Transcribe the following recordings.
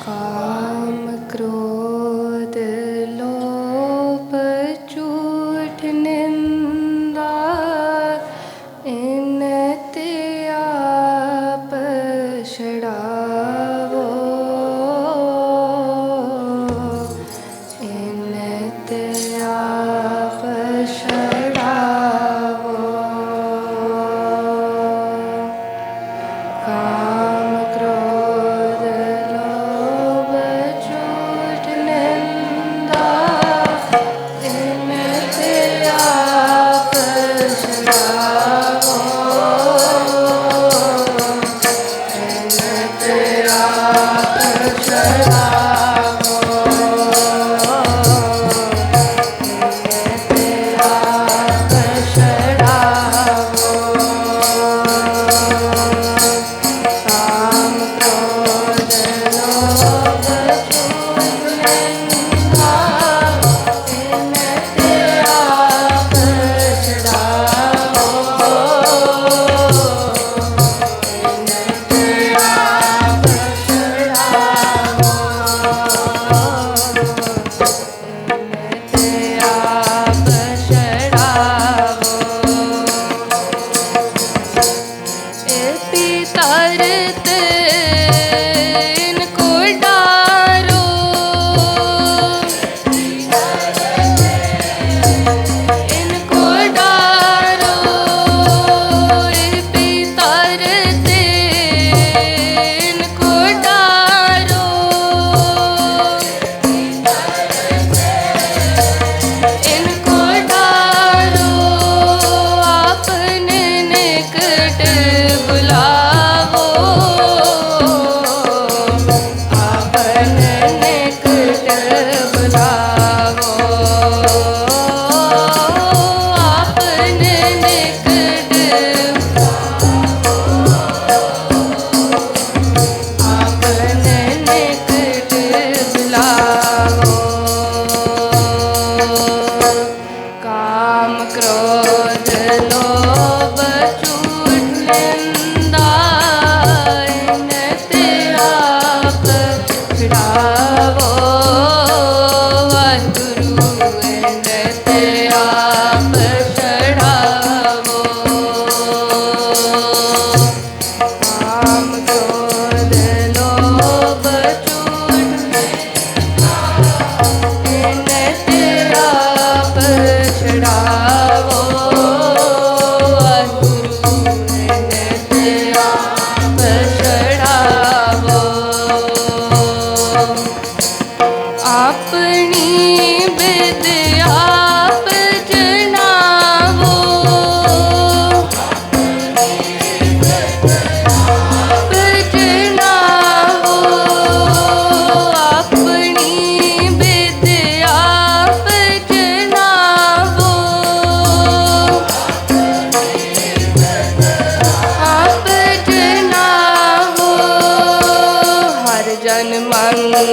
아까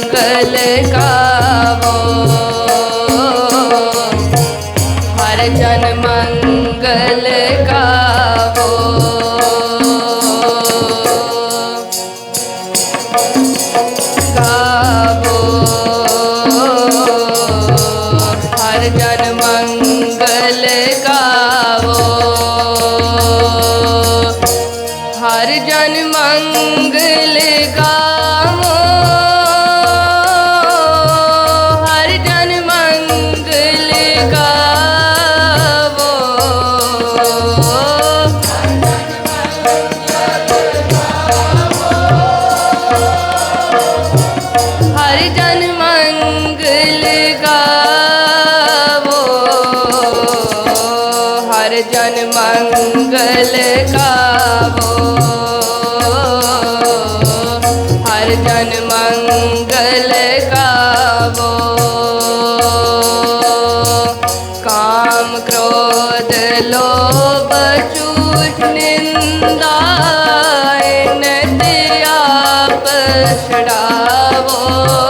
मंगल गावो ਮੰਗਲ ਕਾਵੋ ਹਰ ਜਨ ਮੰਗਲ ਕਾਵੋ ਕਾਮ ਕ੍ਰੋਧ ਲੋਭ ਝੂਠ ਨਿੰਦਾ ਇਨ ਤੇ ਆਪ ਛਡਾਵੋ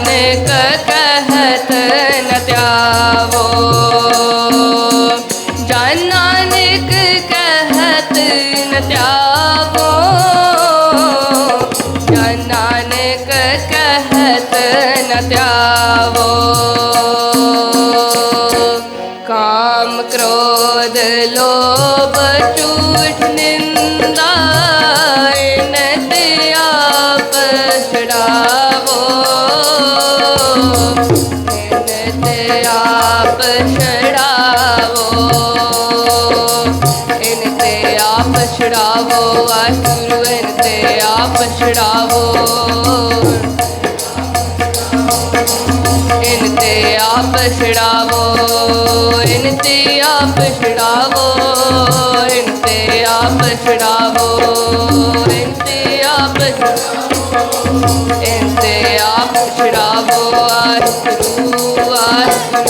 अनेक कहत न त्यावो। ज्यांना अनेक कहत न त्यावो। ज्यांना अनेक कहत न त्यावो। काम क्रोध लोभ चूठ निंदा ਸੂਰਵਰ ਤੇ ਆਪ ਛੜਾਵੋ ਇਨ ਤੇ ਆਪ ਛੜਾਵੋ ਇਨ ਤੇ ਆਪ ਛੜਾਵੋ ਇਨ ਤੇ ਆਪ ਛੜਾਵੋ ਇਨ ਤੇ ਆਪ ਛੜਾਵੋ ਇਨ ਤੇ ਆਪ ਛੜਾਵੋ ਆਹ ਗੁਰੂ ਆਹ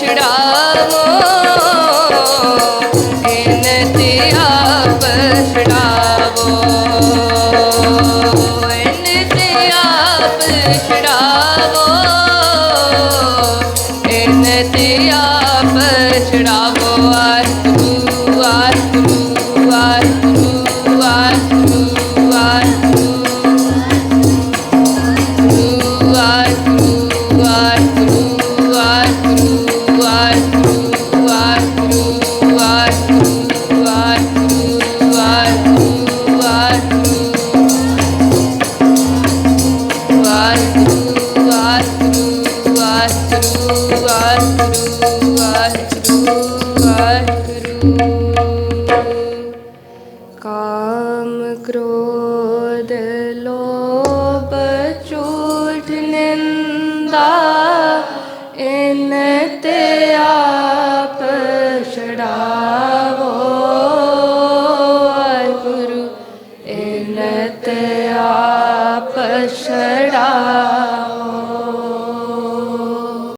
शिडा 한다.